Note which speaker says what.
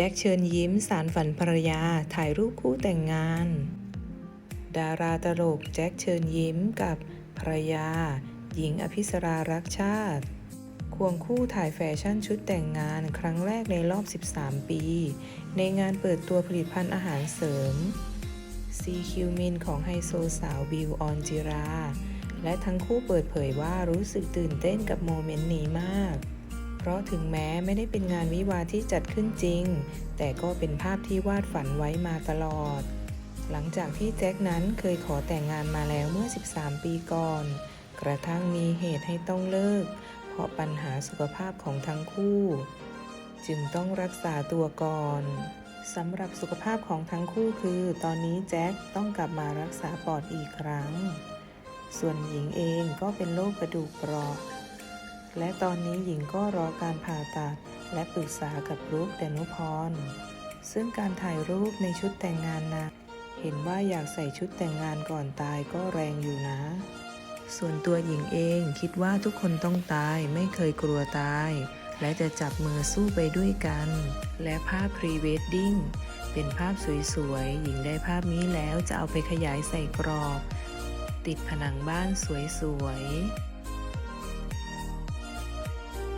Speaker 1: แจ็คเชิญยิ้มสารฝันภรรยาถ่ายรูปคู่แต่งงาน ดาราตลกแจ็คเชิญยิ้มกับภรรยา หญิงอภิสรารักชาติ ควงคู่ถ่ายแฟชั่นชุดแต่งงานครั้งแรกในรอบ 13 ปี ในงานเปิดตัวผลิตภัณฑ์อาหารเสริมซีคิวมินของไฮโซสาวบิวออนจิรา และทั้งคู่เปิดเผยว่ารู้สึกตื่นเต้นกับโมเมนต์นี้มาก เพราะถึงแม้ไม่ได้เป็นงานวิวาที่จัดขึ้นจริง แต่ก็เป็นภาพที่วาดฝันไว้มาตลอด หลังจากที่แจ็คนั้นเคยขอแต่งงานมาแล้วเมื่อ 13 ปีก่อน กระทั่งมีเหตุให้ต้องเลิก เพราะปัญหาสุขภาพของทั้งคู่ จึงต้องรักษาตัวก่อนสำหรับสุขภาพของทั้งคู่คือ ตอนนี้แจ็คต้องกลับมารักษาปอดอีกครั้ง ส่วนหญิงเองก็เป็นโรคกระดูกเปราะ และตอนนี้หญิงก็รอการผ่าตัดและปรึกษากับรุกดนุพร ซึ่งการถ่ายรูปในชุดแต่งงานนะเห็นว่าอยากใส่ชุดแต่งงานก่อนตายก็แรงอยู่นะ ส่วนตัวหญิงเองคิดว่าทุกคนต้องตายไม่เคยกลัวตาย และจะจับมือสู้ไปด้วยกัน และภาพพรีเวดดิ้งเป็นภาพสวยๆ หญิงได้ภาพนี้แล้วจะเอาไปขยายใส่กรอบ ติดผนังบ้านสวยๆ